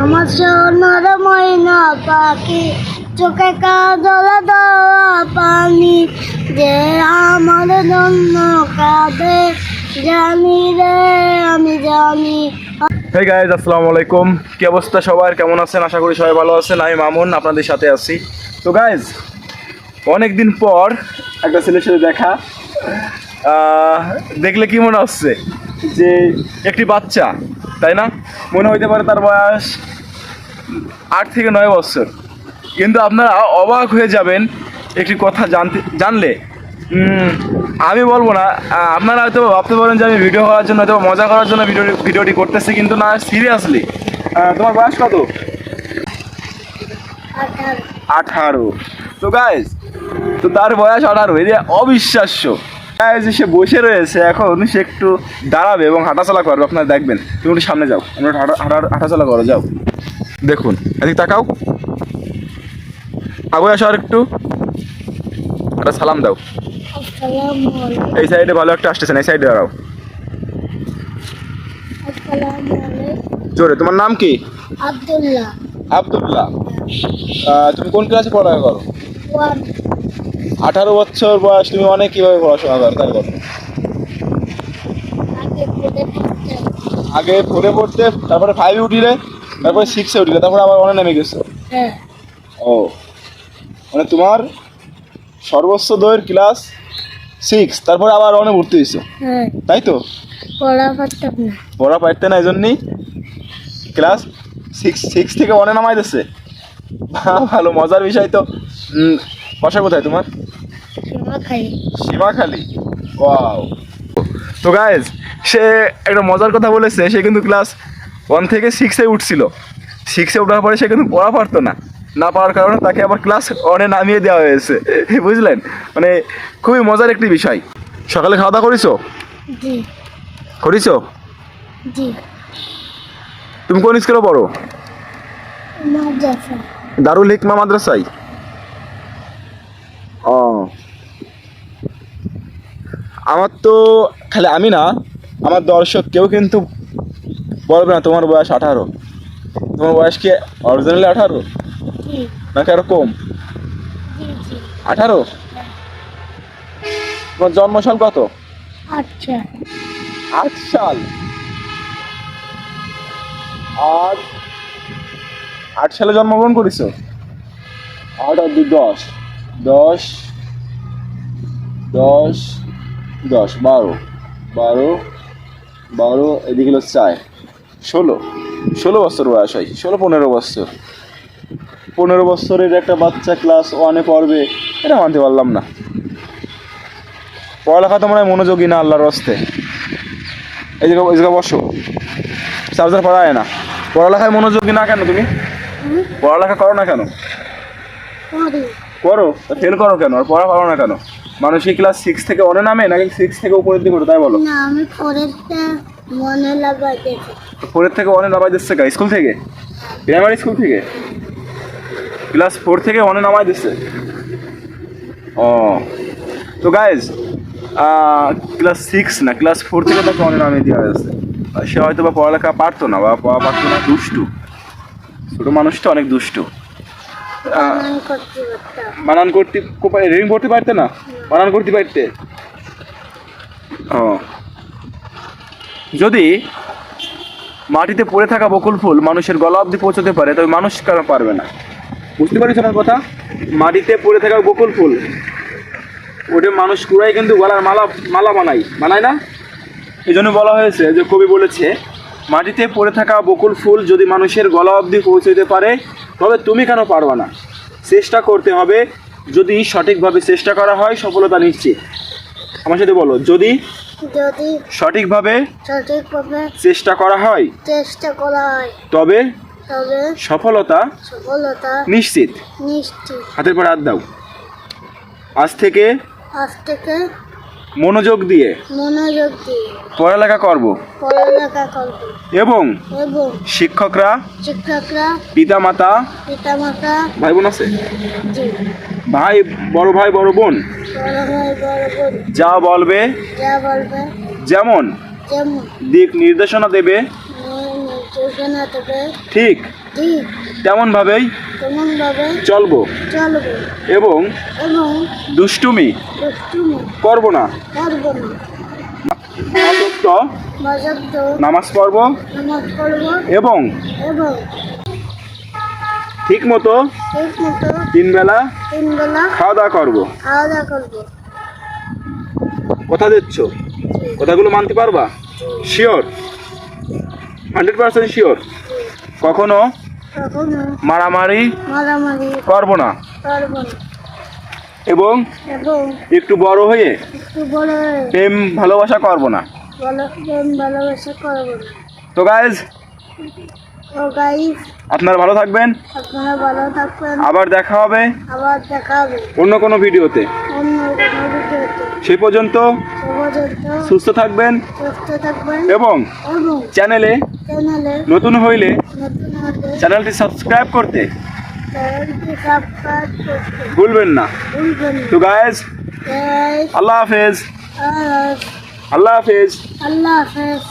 আমার সোনার ময়না পাখি, চোখে কাজলে দেওয়া পানি, যে আমার জন্য কাঁদে, জানি রে, আমি জানি। হেই গাইজ আসসালামু আলাইকুম। কি অবস্থা সবার? কেমন আছেন? আশা করি সবাই ভালো আছেন। আমি মামুন, আপনাদের সাথে আছি। তো গাইজ অনেক দিন পর একটা ছেলের সাথে দেখা। দেখলে কি মনে হচ্ছে? যে একটি বাচ্চা তাই না? মনে হইতে পারে তার বয়স আট থেকে নয় বছর। কিন্তু আপনারা অবাক হয়ে যাবেন একটি কথা জানতে জানলে। আমি বলব না আপনারা হয়তো ভাবতে পারেন যে আমি ভিডিও করার জন্য হয়তো মজা করার জন্য ভিডিও ভিডিওটি করতেছি কিন্তু না সিরিয়াসলি তোমার বয়স কত? আঠারো। তো গাইজ তো তার বয়স আঠারো এই যে অবিশ্বাস্য। গাইজ সে বসে রয়েছে এখন সে একটু দাঁড়াবে এবং হাঁটাচলা করবে। আপনারা দেখবেন তুমি একটু সামনে যাও আমরা হাঁটা হাঁটা- হাঁটাচলা করো যাও। দেখুন এদিক তাকাও। আগে আসো আর একটু। একটা সালাম দাও। এই সাইডে ভালো একটা আসতেছে না এই সাইডে দাঁড়াও। জোরে তোমার নাম কি? আব্দুল্লাহ। আবদুল্লাহ। তুমি কোন ক্লাসে পড়াশোনা করো? আঠারো বছর বয়স তুমি অনেক কীভাবে পড়াশোনা করো? তাই করো আগে ফোরে পড়তে তারপরে ফাইভে উঠিলে তারপরে সিক্সে উঠিলে তারপরে আবার অনেক নেমে গেছো। হ্যাঁ। ও। মানে তোমার সর্বোচ্চ দয়ের ক্লাস সিক্স তারপরে আবার অনেক ভর্তি হয়েছো। হ্যাঁ। তাই তো? পড়া পারতে না এই জন্যই ক্লাস সিক্স সিক্স থেকে অনেক নামাই দিচ্ছে ভালো মজার বিষয় তো। বাসা কোথায় তোমার? সীমাখালি ওয়াও। তো গাইজ সে একটা মজার কথা বলেছে সে কিন্তু ক্লাস ওয়ান থেকে সিক্সে উঠছিল। সিক্সে ওঠার পরে সে কিন্তু পড়া পারতো না। না পারার কারণে তাকে আবার ক্লাস ওয়ানে নামিয়ে দেওয়া হয়েছে। বুঝলেন? মানে খুবই মজার একটি বিষয়। সকালে খাওয়া দাওয়া করেছ? জি। করেছ? জি। তুমি কোন স্কুলে পড়ো? দারুল হিকমা মাদ্রাসায় ও আমার তো খালি আমি না আমার দর্শক কেউ কিন্তু বলবে না তোমার বয়স আঠারো। তোমার বয়স কি অরিজিনালি আঠারো? নাকি আরও কম? আঠারো? তোমার জন্মসাল কত? আচ্ছা আট সাল? আট আট সালে জন্মগ্রহণ করেছ? আট আর দুই দশ। দশ। দশ। দশ বারো। বারো বারো এদিকে হলো চার। ষোলো। ষোলো বছর বয়স হয় ষোলো পনেরো বছর। পনেরো বছরের একটা বাচ্চা ক্লাস ওয়ানে পড়বে এটা মানতে পারলাম না। পড়ালেখা তো মনে হয় মনোযোগী না আল্লাহর হস্তে এই জায়গা এই জায়গা বসো। চার্জার পড়ায় না। পড়ালেখায় মনোযোগী না কেন তুমি? পড়ালেখা করো না কেন? করো? ফেল করো কেন? আর পড়া পারো না কেন? মানুষ কি ক্লাস সিক্স থেকে অনে নামে নাকি সিক্স থেকে উপরের দিকে ওঠে তাই বলো। না আমি পরেরটা মনে লাগাইতেছি। ফোরের থেকে অনে নামাই দিচ্ছে কা? স্কুল থেকে? প্রাইমারি স্কুল থেকে? ক্লাস ফোর থেকে অনে নামাই দিচ্ছে। ও। তো গাইজ ক্লাস সিক্স না ক্লাস ফোর থেকে তাকে অনে নামিয়ে দেওয়া হয়েছে। আর সে হয়তো বা পড়ালেখা পারতো না বা পড়া পারতো না দুষ্টু। ছোটো মানুষটা অনেক দুষ্টু। বানান করতে রিং করতে পারতে না? বানান করতে পারতে? ও। যদি মাটিতে পড়ে থাকা বকুল ফুল মানুষের গলা অবধি পৌঁছতে পারে তবে মানুষ কেন পারবে না? বুঝতে পারিস আমার কথা? মাটিতে পড়ে থাকা বকুল ফুল ওটা মানুষ কুড়াই কিন্তু গলার মালা মালা বানায়। বানায় না? এই জন্য বলা হয়েছে যে কবি বলেছে মাটিতে পড়ে থাকা বকুল ফুল যদি মানুষের গলা অবধি পৌঁছতে পারে তবে তুমি কেন পারবা না? চেষ্টা করতে হবে। যদি সঠিকভাবে চেষ্টা করা হয় সফলতা নিশ্চিত। আমার সাথে বলো যদি যদি সঠিকভাবে সঠিকভাবে চেষ্টা করা হয় চেষ্টা করা হয় তবে তবে সফলতা সফলতা নিশ্চিত। নিশ্চিত। হাতের পর হাত দাও। আজ থেকে আজ থেকে মনোযোগ দিয়ে। মনোযোগ দিয়ে। পড়ালেখা করব। পড়ালেখা করব। এবং এবং শিক্ষকরা শিক্ষকরা পিতামাতা পিতামাতা ভাই বোন আছে? জি। ভাই বড় ভাই বড় বোন? বড় ভাই বড় বোন। যা বলবে যা বলবে। যেমন যেমন। দিক নির্দেশনা দেবে। নির্দেশ যেখানে থেকে ঠিক ঠিক। তেমনভাবেই তেমনভাবে চলবো? এবং দুষ্টুমি করব না। নামাজ পড়ব এবং ঠিক মতো তিন বেলা খাওয়া দাওয়া করব। কথা দিচ্ছ? কথাগুলো মানতে পারবা? শিওর হান্ড্রেড পার্সেন্ট শিওর কখনো মারামারি মারামারি। করব না। করব না। এবং একটু বড় হয়ে একটু বড় প্রেম ভালোবাসা করব না। তো গাইজ ও গাইস আপনারা ভালো থাকবেন। আপনারা ভালো থাকবেন। আবার দেখা হবে আবার দেখা হবে। অন্য কোনো ভিডিওতে। অন্য কোনো ভিডিওতে। সেই পর্যন্ত সে পর্যন্ত সুস্থ থাকবেন সুস্থ থাকবেন এবং চ্যানেলে চ্যানেলে নতুন হইলে নতুন চ্যানেলটি সাবস্ক্রাইব করতে চ্যানেলটি সাবস্ক্রাইব করতে ভুলবেন না ভুলবেন তো গাইজ না আল্লাহ হাফেজ আর আল্লাহ হাফেজ আল্লাহ হাফেজ